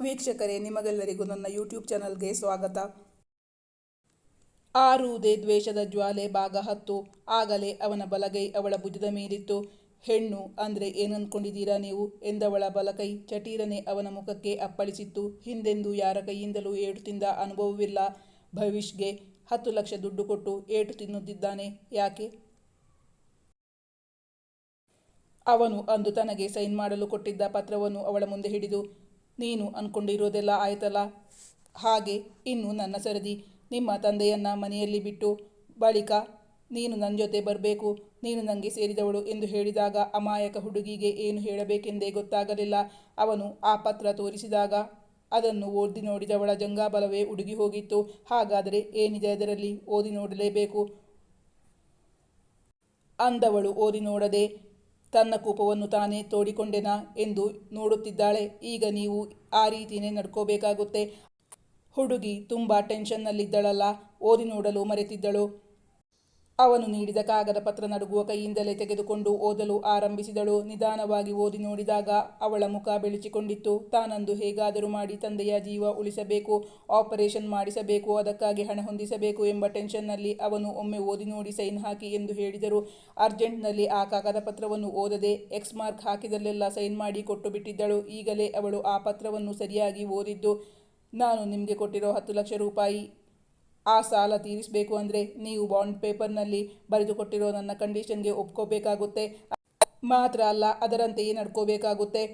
ವೀಕ್ಷಕರೇ, ನಿಮಗೆಲ್ಲರಿಗೂ ನನ್ನ ಯೂಟ್ಯೂಬ್ ಚಾನಲ್ಗೆ ಸ್ವಾಗತ. ಆರುವುದೇ ದ್ವೇಷದ ಜ್ವಾಲೆ ಭಾಗ ಹತ್ತು. ಆಗಲೇ ಅವನ ಬಲಗೈ ಅವಳ ಭುಜದ ಮೇಲಿತ್ತು. ಹೆಣ್ಣು, ಅಂದರೆ ಏನನ್ಕೊಂಡಿದ್ದೀರಾ ನೀವು? ಎಂದವಳ ಬಲಕೈ ಚಟೀರನೆ ಅವನ ಮುಖಕ್ಕೆ ಅಪ್ಪಳಿಸಿತ್ತು. ಹಿಂದೆಂದು ಯಾರ ಕೈಯಿಂದಲೂ ಏಟು ತಿಂದ ಅನುಭವವಿಲ್ಲ. ಭವಿಷ್ಗೆ ಹತ್ತು ಲಕ್ಷ ದುಡ್ಡು ಕೊಟ್ಟು ಏಟು ತಿನ್ನುತ್ತಿದ್ದಾನೆ. ಯಾಕೆ? ಅವನು ಅಂದು ತನಗೆ ಸೈನ್ ಮಾಡಲು ಕೊಟ್ಟಿದ್ದ ಪತ್ರವನ್ನು ಅವಳ ಮುಂದೆ ಹಿಡಿದು ನೀನು ಅಂದ್ಕೊಂಡಿರೋದೆಲ್ಲ ಆಯ್ತಲ್ಲ? ಹಾಗೆ ಇನ್ನು ನನ್ನ ಸರದಿ, ನಿಮ್ಮ ತಂದೆಯನ್ನ ಮನೆಯಲ್ಲಿ ಬಿಟ್ಟು ಬಳಿಕ ನೀನು ನನ್ನ ಜೊತೆ ಬರಬೇಕು, ನೀನು ನನಗೆ ಸೇರಿದವಳು ಎಂದು ಹೇಳಿದಾಗ ಅಮಾಯಕ ಹುಡುಗಿಗೆ ಏನು ಹೇಳಬೇಕೆಂದೇ ಗೊತ್ತಾಗಲಿಲ್ಲ. ಅವನು ಆ ಪತ್ರ ತೋರಿಸಿದಾಗ ಅದನ್ನು ಓದಿ ನೋಡಿದವಳ ಜಂಗಾಬಲವೇ ಉಡುಗಿ ಹೋಗಿತ್ತು. ಹಾಗಾದರೆ ಏನಿದೆ ಅದರಲ್ಲಿ? ಓದಿ ನೋಡಲೇಬೇಕು. ಅಂದವಳು ಓದಿ ನೋಡದೆ ತನ್ನ ಕೋಪವನ್ನು ತಾನೇ ತೋಡಿಕೊಂಡೆನಾ ಎಂದು ನೋಡುತ್ತಿದ್ದಾಳೆ. ಈಗ ನೀವು ಆ ರೀತಿಯೇ ನಡ್ಕೋಬೇಕಾಗುತ್ತೆ. ಹುಡುಗಿ ತುಂಬ ಟೆನ್ಷನ್ನಲ್ಲಿದ್ದಳಲ್ಲ. ಓದಿ ನೋಡಲು ಮರೆತಿದ್ದಳು. ಅವನು ನೀಡಿದ ಕಾಗದ ಪತ್ರ ನಡುಗುವ ಕೈಯಿಂದಲೇ ತೆಗೆದುಕೊಂಡು ಓದಲು ಆರಂಭಿಸಿದಳು. ನಿಧಾನವಾಗಿ ಓದಿ ನೋಡಿದಾಗ ಅವಳ ಮುಖ ಬೆಳಚಿಕೊಂಡಿತ್ತು. ತಾನಂದು ಹೇಗಾದರೂ ಮಾಡಿ ತಂದೆಯ ಜೀವ ಉಳಿಸಬೇಕು, ಆಪರೇಷನ್ ಮಾಡಿಸಬೇಕು, ಅದಕ್ಕಾಗಿ ಹಣ ಹೊಂದಿಸಬೇಕು ಎಂಬ ಟೆನ್ಷನ್ನಲ್ಲಿ ಅವನು ಒಮ್ಮೆ ಓದಿ ನೋಡಿ ಸೈನ್ ಹಾಕಿ ಎಂದು ಹೇಳಿದರು. ಅರ್ಜೆಂಟ್ನಲ್ಲಿ ಆ ಕಾಗದ ಪತ್ರವನ್ನು ಓದದೆ ಎಕ್ಸ್ ಮಾರ್ಕ್ ಹಾಕಿದಲ್ಲೆಲ್ಲ ಸೈನ್ ಮಾಡಿ ಕೊಟ್ಟು ಬಿಟ್ಟಿದ್ದಳು. ಈಗಲೇ ಅವಳು ಆ ಪತ್ರವನ್ನು ಸರಿಯಾಗಿ ಓದಿದ್ದು, ನಾನು ನಿಮಗೆ ಕೊಟ್ಟಿರೋ ಹತ್ತು ಲಕ್ಷ ರೂಪಾಯಿ ಆ ಸಾಲ ತೀರಿಸಬೇಕು ಅಂದರೆ ನೀವು ಬಾಂಡ್ ಪೇಪರ್ನಲ್ಲಿ ಬರೆದುಕೊಟ್ಟಿರೋ ನನ್ನ ಕಂಡೀಷನ್ಗೆ ಒಪ್ಕೋಬೇಕಾಗುತ್ತೆ. ಮಾತ್ರ ಅಲ್ಲ, ಅದರಂತೆಯೇ ನಡ್ಕೋಬೇಕಾಗುತ್ತೆ.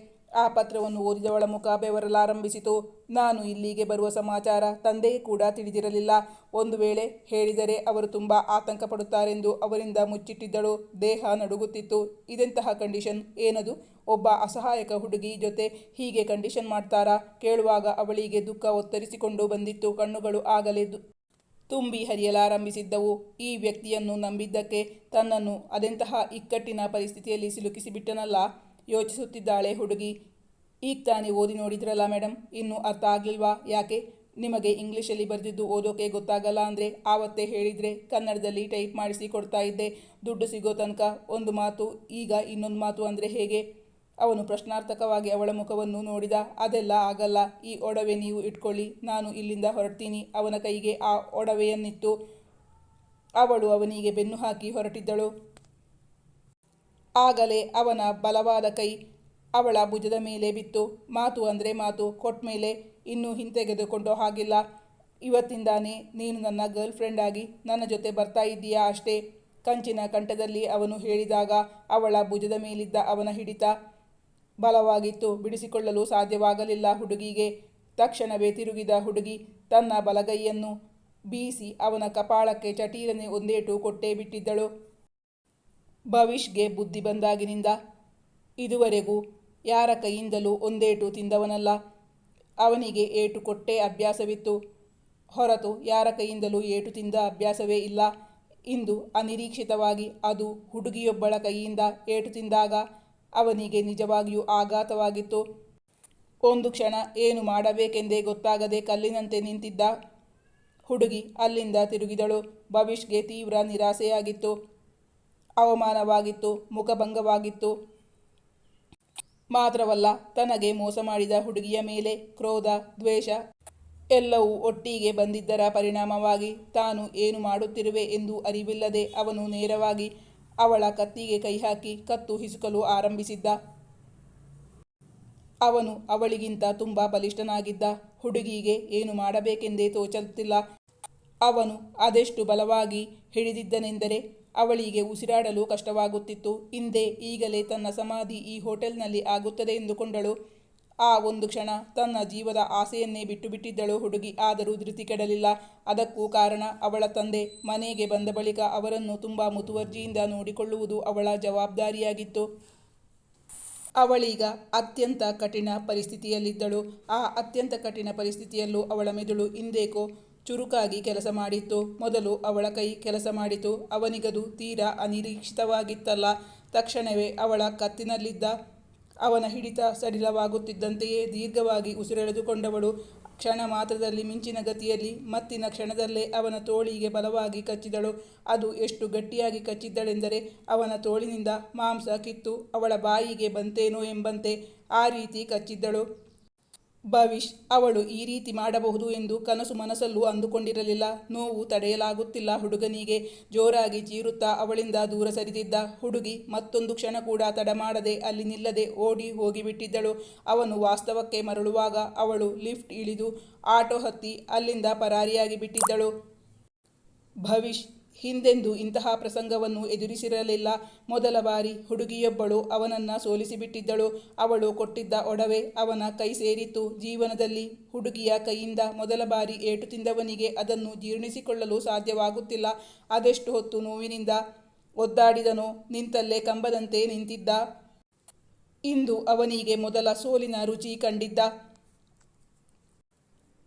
ಆ ಪತ್ರವನ್ನು ಓದಿದವಳ ಮುಖ ಬೆವರಲಾರಂಭಿಸಿತು ನಾನು ಇಲ್ಲಿಗೆ ಬರುವ ಸಮಾಚಾರ ತಂದೆ ಕೂಡ ತಿಳಿದಿರಲಿಲ್ಲ. ಒಂದು ವೇಳೆ ಹೇಳಿದರೆ ಅವರು ತುಂಬ ಆತಂಕ ಪಡುತ್ತಾರೆಂದು ಅವರಿಂದ ಮುಚ್ಚಿಟ್ಟಿದ್ದಳು. ದೇಹ ನಡುಗುತ್ತಿತ್ತು. ಇದೆಂತಹ ಕಂಡೀಷನ್? ಏನದು? ಒಬ್ಬ ಅಸಹಾಯಕ ಹುಡುಗಿ ಜೊತೆ ಹೀಗೆ ಕಂಡೀಷನ್ ಮಾಡ್ತಾರಾ? ಕೇಳುವಾಗ ಅವಳಿಗೆ ದುಃಖ ಒತ್ತರಿಸಿಕೊಂಡು ಬಂದಿತ್ತು. ಕಣ್ಣುಗಳು ಆಗಲೇ ತುಂಬಿ ಹರಿಯಲಾರಂಭಿಸಿದ್ದವು. ಈ ವ್ಯಕ್ತಿಯನ್ನು ನಂಬಿದ್ದಕ್ಕೆ ತನ್ನನ್ನು ಅದೆಂತಹ ಇಕ್ಕಟ್ಟಿನ ಪರಿಸ್ಥಿತಿಯಲ್ಲಿ ಸಿಲುಕಿಸಿಬಿಟ್ಟನಲ್ಲ? ಯೋಚಿಸುತ್ತಿದ್ದಾಳೆ ಹುಡುಗಿ. ಈಗ ತಾನೇ ಓದಿ ನೋಡಿದ್ರಲ್ಲ ಮೇಡಮ್ ಇನ್ನೂ ಅರ್ಥ ಆಗಿಲ್ವಾ ಯಾಕೆ? ನಿಮಗೆ ಇಂಗ್ಲೀಷಲ್ಲಿ ಬರೆದಿದ್ದು ಓದೋಕೆ ಗೊತ್ತಾಗಲ್ಲ ಅಂದರೆ ಆವತ್ತೇ ಹೇಳಿದರೆ ಕನ್ನಡದಲ್ಲಿ ಟೈಪ್ ಮಾಡಿಸಿ ಕೊಡ್ತಾ ಇದ್ದೆ. ದುಡ್ಡು ಸಿಗೋ ತನಕ ಒಂದು ಮಾತು, ಈಗ ಇನ್ನೊಂದು ಮಾತು ಅಂದರೆ ಹೇಗೆ? ಅವನು ಪ್ರಶ್ನಾರ್ಥಕವಾಗಿ ಅವಳ ಮುಖವನ್ನು ನೋಡಿದ, ಅದೆಲ್ಲ ಆಗಲ್ಲ, ಈ ಒಡವೆ ನೀವು ಇಟ್ಕೊಳ್ಳಿ, ನಾನು ಇಲ್ಲಿಂದ ಹೊರಟೀನಿ ಅವನ ಕೈಗೆ ಆ ಒಡವೆಯನ್ನಿತ್ತು ಅವಳು ಅವನಿಗೆ ಬೆನ್ನು ಹಾಕಿ ಹೊರಟಿದ್ದಳು. ಆಗಲೇ ಅವನ ಬಲವಾದ ಕೈ ಅವಳ ಭುಜದ ಮೇಲೆ ಬಿತ್ತು. ಮಾತು ಅಂದರೆ ಮಾತು ಕೊಟ್ಮೇಲೆ ಇನ್ನೂ ಹಿಂತೆಗೆದುಕೊಂಡು ಹಾಗಿಲ್ಲ. ಇವತ್ತಿಂದಾನೇ ನೀನು ನನ್ನ ಗರ್ಲ್ ಫ್ರೆಂಡ್ ಆಗಿ ನನ್ನ ಜೊತೆ ಬರ್ತಾ ಇದ್ದೀಯಾ ಅಷ್ಟೇ? ಕಂಚಿನ ಕಂಠದಲ್ಲಿ ಅವನು ಹೇಳಿದಾಗ ಅವಳ ಭುಜದ ಮೇಲಿದ್ದ ಅವನ ಹಿಡಿತ ಬಲವಾಗಿತ್ತು. ಬಿಡಿಸಿಕೊಳ್ಳಲು ಸಾಧ್ಯವಾಗಲಿಲ್ಲ. ಹುಡುಗಿಗೆ ತಕ್ಷಣವೇ ತಿರುಗಿದ ಹುಡುಗಿ ತನ್ನ ಬಲಗೈಯನ್ನು ಬೀಸಿ ಅವನ ಕಪಾಳಕ್ಕೆ ಚಟೀರನೆ ಒಂದೇಟು ಕೊಟ್ಟೇ ಬಿಟ್ಟಿದ್ದಳು. ಭವಿಷ್ಗೆ ಬುದ್ಧಿ ಬಂದಾಗಿನಿಂದ ಇದುವರೆಗೂ ಯಾರ ಕೈಯಿಂದಲೂ ಒಂದೇಟು ತಿಂದವನಲ್ಲ. ಅವನಿಗೆ ಏಟು ಕೊಟ್ಟೇ ಅಭ್ಯಾಸವಿತ್ತು. ಹೊರತು ಯಾರ ಕೈಯಿಂದಲೂ ಏಟು ತಿಂದ ಅಭ್ಯಾಸವೇ ಇಲ್ಲ. ಇಂದು ಅನಿರೀಕ್ಷಿತವಾಗಿ ಅದು ಹುಡುಗಿಯೊಬ್ಬಳ ಕೈಯಿಂದ ಏಟು ತಿಂದಾಗ ಅವನಿಗೆ ನಿಜವಾಗಿಯೂ ಆಘಾತವಾಗಿತ್ತು. ಒಂದು ಕ್ಷಣ ಏನು ಮಾಡಬೇಕೆಂದೇ ಗೊತ್ತಾಗದೆ ಕಲ್ಲಿನಂತೆ ನಿಂತಿದ್ದ ಹುಡುಗಿ ಅಲ್ಲಿಂದ ತಿರುಗಿದಳು. ಭವಿಷ್ಗೆ ತೀವ್ರ ನಿರಾಸೆಯಾಗಿತ್ತು. ಅವಮಾನವಾಗಿತ್ತು. ಮುಖಭಂಗವಾಗಿತ್ತು. ಮಾತ್ರವಲ್ಲ, ತನಗೆ ಮೋಸ ಮಾಡಿದ ಹುಡುಗಿಯ ಮೇಲೆ ಕ್ರೋಧ, ದ್ವೇಷ ಎಲ್ಲವೂ ಒಟ್ಟಿಗೆ ಬಂದಿದ್ದರ ಪರಿಣಾಮವಾಗಿ ತಾನು ಏನು ಮಾಡುತ್ತಿರುವೆ ಎಂದು ಅರಿವಿಲ್ಲದೆ ಅವನು ನೇರವಾಗಿ ಅವಳ ಕತ್ತಿಗೆ ಕೈ ಹಾಕಿ ಕತ್ತು ಹಿಸುಕಲು ಆರಂಭಿಸಿದ್ದ. ಅವನು ಅವಳಿಗಿಂತ ತುಂಬ ಬಲಿಷ್ಠನಾಗಿದ್ದ. ಹುಡುಗಿಗೆ ಏನು ಮಾಡಬೇಕೆಂದೇ ತೋಚುತ್ತಿಲ್ಲ. ಅವನು ಅದೆಷ್ಟು ಬಲವಾಗಿ ಹಿಡಿದಿದ್ದನೆಂದರೆ ಅವಳಿಗೆ ಉಸಿರಾಡಲು ಕಷ್ಟವಾಗುತ್ತಿತ್ತು. ಹಿಂದೆ ಈಗಲೇ ತನ್ನ ಸಮಾಧಿ ಈ ಹೋಟೆಲ್ನಲ್ಲಿ ಆಗುತ್ತದೆ ಎಂದುಕೊಂಡಳು. ಆ ಒಂದು ಕ್ಷಣ ತನ್ನ ಜೀವದ ಆಸೆಯನ್ನೇ ಬಿಟ್ಟು ಬಿಟ್ಟಿದ್ದಳು ಹುಡುಗಿ. ಆದರೂ ಧೃತಿ ಕೆಡಲಿಲ್ಲ. ಅದಕ್ಕೂ ಕಾರಣ ಅವಳ ತಂದೆ. ಮನೆಗೆ ಬಂದ ಬಳಿಕ ಅವರನ್ನು ತುಂಬ ಮುತುವರ್ಜಿಯಿಂದ ನೋಡಿಕೊಳ್ಳುವುದು ಅವಳ ಜವಾಬ್ದಾರಿಯಾಗಿತ್ತು. ಅವಳೀಗ ಅತ್ಯಂತ ಕಠಿಣ ಪರಿಸ್ಥಿತಿಯಲ್ಲಿದ್ದಳು. ಆ ಅತ್ಯಂತ ಕಠಿಣ ಪರಿಸ್ಥಿತಿಯಲ್ಲೂ ಅವಳ ಮೆದುಳು ಇಂದೇಕೋ ಚುರುಕಾಗಿ ಕೆಲಸ ಮಾಡಿತ್ತು. ಮೊದಲು ಅವಳ ಕೈ ಕೆಲಸ ಮಾಡಿತು. ಅವನಿಗದು ತೀರಾ ಅನಿರೀಕ್ಷಿತವಾಗಿತ್ತಲ್ಲ. ತಕ್ಷಣವೇ ಅವಳ ಕತ್ತಿನಲ್ಲಿದ್ದ ಅವನ ಹಿಡಿತ ಸಡಿಲವಾಗುತ್ತಿದ್ದಂತೆಯೇ ದೀರ್ಘವಾಗಿ ಉಸಿರೆಳೆದುಕೊಂಡವಳು. ಕ್ಷಣ ಮಾತ್ರದಲ್ಲಿ ಮಿಂಚಿನ ಗತಿಯಲ್ಲಿ ಮತ್ತಿನ ಕ್ಷಣದಲ್ಲೇ ಅವನ ತೋಳಿಗೆ ಬಲವಾಗಿ ಕಚ್ಚಿದಳು. ಅದು ಎಷ್ಟು ಗಟ್ಟಿಯಾಗಿ ಕಚ್ಚಿದ್ದಳೆಂದರೆ ಅವನ ತೋಳಿನಿಂದ ಮಾಂಸ ಕಿತ್ತು ಅವಳ ಬಾಯಿಗೆ ಬಂತೇನೋ ಎಂಬಂತೆ ಆ ರೀತಿ ಕಚ್ಚಿದ್ದಳು. ಭವಿಷ್, ಅವಳು ಈ ರೀತಿ ಮಾಡಬಹುದು ಎಂದು ಕನಸು ಮನಸ್ಸಲ್ಲೂ ಅಂದುಕೊಂಡಿರಲಿಲ್ಲ. ನೋವು ತಡೆಯಲಾಗುತ್ತಿಲ್ಲ. ಹುಡುಗನಿಗೆ ಜೋರಾಗಿ ಚೀರುತ್ತಾ ಅವಳಿಂದ ದೂರ ಸರಿದಿದ್ದ ಹುಡುಗಿ ಮತ್ತೊಂದು ಕ್ಷಣ ಕೂಡ ತಡ ಮಾಡದೆ ಅಲ್ಲಿ ನಿಲ್ಲದೆ ಓಡಿ ಹೋಗಿಬಿಟ್ಟಿದ್ದಳು. ಅವನು ವಾಸ್ತವಕ್ಕೆ ಮರಳುವಾಗ ಅವಳು ಲಿಫ್ಟ್ ಇಳಿದು ಆಟೋ ಹತ್ತಿ ಅಲ್ಲಿಂದ ಪರಾರಿಯಾಗಿ ಬಿಟ್ಟಿದ್ದಳು ಭವಿಷ್ ಹಿಂದೆಂದೂ ಇಂತಹ ಪ್ರಸಂಗವನ್ನು ಎದುರಿಸಿರಲಿಲ್ಲ. ಮೊದಲ ಬಾರಿ ಹುಡುಗಿಯೊಬ್ಬಳು ಅವನನ್ನ ಸೋಲಿಸಿಬಿಟ್ಟಿದ್ದಳು. ಅವಳು ಕೊಟ್ಟಿದ್ದ ಒಡವೆ ಅವನ ಕೈ ಸೇರಿತ್ತು. ಜೀವನದಲ್ಲಿ ಹುಡುಗಿಯ ಕೈಯಿಂದ ಮೊದಲ ಬಾರಿ ಏಟು ತಿಂದವನಿಗೆ ಅದನ್ನು ಜೀರ್ಣಿಸಿಕೊಳ್ಳಲು ಸಾಧ್ಯವಾಗುತ್ತಿಲ್ಲ. ಅದೆಷ್ಟು ಹೊತ್ತು ನೋವಿನಿಂದ ಒದ್ದಾಡಿದನೋ ನಿಂತಲ್ಲೇ ಕಂಬದಂತೆ ನಿಂತಿದ್ದ. ಇಂದು ಅವನಿಗೆ ಮೊದಲ ಸೋಲಿನ ರುಚಿ ಕಂಡಿದ್ದ.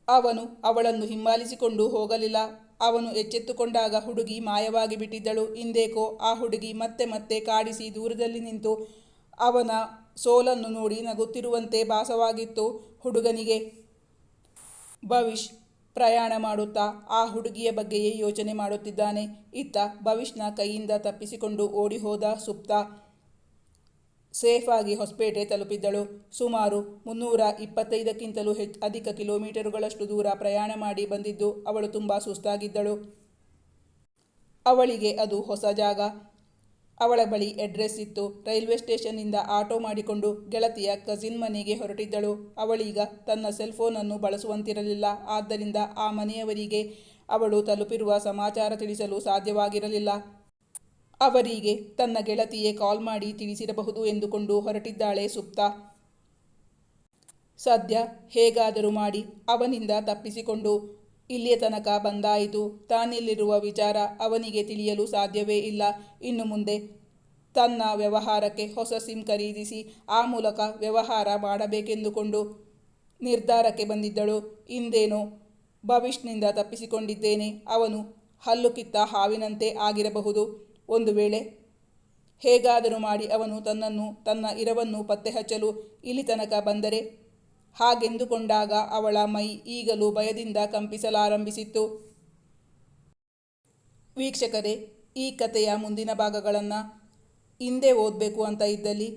ಅವನು ಅವಳನ್ನು ಹಿಂಬಾಲಿಸಿಕೊಂಡು ಹೋಗಲಿಲ್ಲ. ಅವನು ಎಚ್ಚೆತ್ತುಕೊಂಡಾಗ ಹುಡುಗಿ ಮಾಯವಾಗಿ ಬಿಟ್ಟಿದ್ದಳು. ಇಂದೇಕೋ ಆ ಹುಡುಗಿ ಮತ್ತೆ ಮತ್ತೆ ಕಾಡಿಸಿ ದೂರದಲ್ಲಿ ನಿಂತು ಅವನ ಸೋಲನ್ನು ನೋಡಿ ನಗುತ್ತಿರುವಂತೆ ಭಾಸವಾಗಿತ್ತು. ಹುಡುಗನಿಗೆ ಭವಿಷ್ ಪ್ರಯಾಣ ಮಾಡುತ್ತಾ, ಆ ಹುಡುಗಿಯ ಬಗ್ಗೆಯೇ ಯೋಚನೆ ಮಾಡುತ್ತಿದ್ದಾನೆ. ಇತ್ತ ಭವಿಷ್ನ ಕೈಯಿಂದ ತಪ್ಪಿಸಿಕೊಂಡು ಓಡಿ ಹೋದ ಸುಪ್ತ ಸೇಫಾಗಿ ಹೊಸಪೇಟೆ ತಲುಪಿದ್ದಳು. ಸುಮಾರು ಮುನ್ನೂರ ಇಪ್ಪತ್ತೈದಕ್ಕಿಂತಲೂ ಹೆಚ್ಚು ಅಧಿಕ ಕಿಲೋಮೀಟರುಗಳಷ್ಟು ದೂರ ಪ್ರಯಾಣ ಮಾಡಿ ಬಂದಿದ್ದು ಅವಳು ತುಂಬ ಸುಸ್ತಾಗಿದ್ದಳು. ಅವಳಿಗೆ ಅದು ಹೊಸ ಜಾಗ. ಅವಳ ಬಳಿ ಅಡ್ರೆಸ್ ಇತ್ತು. ರೈಲ್ವೆ ಸ್ಟೇಷನ್ನಿಂದ ಆಟೋ ಮಾಡಿಕೊಂಡು ಗೆಳತಿಯ ಕಸಿನ್ ಮನೆಗೆ ಹೊರಟಿದ್ದಳು. ಅವಳೀಗ ತನ್ನ ಸೆಲ್ಫೋನನ್ನು ಬಳಸುವಂತಿರಲಿಲ್ಲ. ಆದ್ದರಿಂದ ಆ ಮನೆಯವರಿಗೆ ಅವಳು ತಲುಪಿರುವ ಸಮಾಚಾರ ತಿಳಿಸಲು ಸಾಧ್ಯವಾಗಿರಲಿಲ್ಲ. ಅವರಿಗೆ ತನ್ನ ಗೆಳತಿಯೇ ಕಾಲ್ ಮಾಡಿ ತಿಳಿಸಿರಬಹುದು ಎಂದುಕೊಂಡು ಹೊರಟಿದ್ದಾಳೆ ಸುಪ್ತ. ಸದ್ಯ ಹೇಗಾದರೂ ಮಾಡಿ ಅವನಿಂದ ತಪ್ಪಿಸಿಕೊಂಡು ಇಲ್ಲಿಯ ತನಕ ಬಂದಾಯಿತು. ತಾನಿಲ್ಲಿರುವ ವಿಚಾರ ಅವನಿಗೆ ತಿಳಿಯಲು ಸಾಧ್ಯವೇ ಇಲ್ಲ. ಇನ್ನು ಮುಂದೆ ತನ್ನ ವ್ಯವಹಾರಕ್ಕೆ ಹೊಸ ಸಿಮ್ ಖರೀದಿಸಿ ಆ ಮೂಲಕ ವ್ಯವಹಾರ ಮಾಡಬೇಕೆಂದುಕೊಂಡು ನಿರ್ಧಾರಕ್ಕೆ ಬಂದಿದ್ದಳು. ಇಂದೇನೋ ಭವಿಷ್ನಿಂದ ತಪ್ಪಿಸಿಕೊಂಡಿದ್ದೇನೆ. ಅವನು ಹಲ್ಲು ಕಿತ್ತ ಹಾವಿನಂತೆ ಆಗಿರಬಹುದು. ಒಂದು ವೇಳೆ ಹೇಗಾದರೂ ಮಾಡಿ ಅವನು ತನ್ನನ್ನು ತನ್ನ ಇರವನ್ನು ಪತ್ತೆ ಹಚ್ಚಲು ಇಲ್ಲಿ ತನಕ ಬಂದರೆ ಹಾಗೆಂದುಕೊಂಡಾಗ ಅವಳ ಮೈ ಈಗಲೂ ಭಯದಿಂದ ಕಂಪಿಸಲಾರಂಭಿಸಿತ್ತು. ವೀಕ್ಷಕರೇ, ಈ ಕಥೆಯ ಮುಂದಿನ ಭಾಗಗಳನ್ನು ಹಿಂದೆ ಓದಬೇಕು ಅಂತ ಇದ್ದಲ್ಲಿ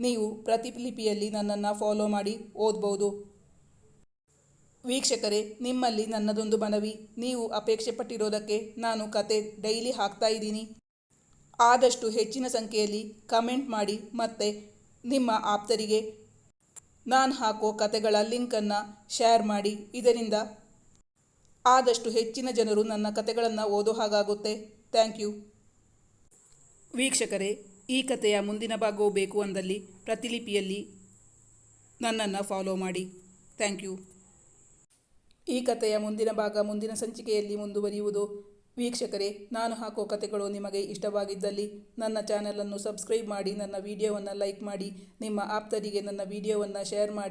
ನೀವು ಪ್ರತಿಲಿಪಿಯಲ್ಲಿ ನನ್ನನ್ನು ಫಾಲೋ ಮಾಡಿ ಓದ್ಬೋದು. ವೀಕ್ಷಕರೇ, ನಿಮ್ಮಲ್ಲಿ ನನ್ನದೊಂದು ಮನವಿ, ನೀವು ಅಪೇಕ್ಷೆ ಪಟ್ಟಿರೋದಕ್ಕೆ ನಾನು ಕತೆ ಡೈಲಿ ಹಾಕ್ತಾ ಇದ್ದೀನಿ. ಆದಷ್ಟು ಹೆಚ್ಚಿನ ಸಂಖ್ಯೆಯಲ್ಲಿ ಕಮೆಂಟ್ ಮಾಡಿ ಮತ್ತು ನಿಮ್ಮ ಆಪ್ತರಿಗೆ ನಾನು ಹಾಕೋ ಕತೆಗಳ ಲಿಂಕನ್ನು ಶೇರ್ ಮಾಡಿ. ಇದರಿಂದ ಆದಷ್ಟು ಹೆಚ್ಚಿನ ಜನರು ನನ್ನ ಕತೆಗಳನ್ನು ಓದೋ ಹಾಗಾಗುತ್ತೆ. Thank you. ವೀಕ್ಷಕರೇ, ಈ ಕತೆಯ ಮುಂದಿನ ಭಾಗವು ಬೇಕು ಅಂದಲ್ಲಿ ಪ್ರತಿಲಿಪಿಯಲ್ಲಿ ನನ್ನನ್ನು ಫಾಲೋ ಮಾಡಿ. Thank you. ಈ ಕಥೆಯ ಮುಂದಿನ ಭಾಗ ಮುಂದಿನ ಸಂಚಿಕೆಯಲ್ಲಿ ಮುಂದುವರಿಯುವುದು ವೀಕ್ಷಕರೇ, ನಾನು ಹಾಕೋ ಕಥೆಗಳು ನಿಮಗೆ ಇಷ್ಟವಾಗಿದ್ದಲ್ಲಿ ನನ್ನ ಚಾನಲನ್ನು ಸಬ್ಸ್ಕ್ರೈಬ್ ಮಾಡಿ, ನನ್ನ ವಿಡಿಯೋವನ್ನು ಲೈಕ್ ಮಾಡಿ, ನಿಮ್ಮ ಆಪ್ತರಿಗೆ ನನ್ನ ವಿಡಿಯೋವನ್ನು ಶೇರ್ ಮಾಡಿ.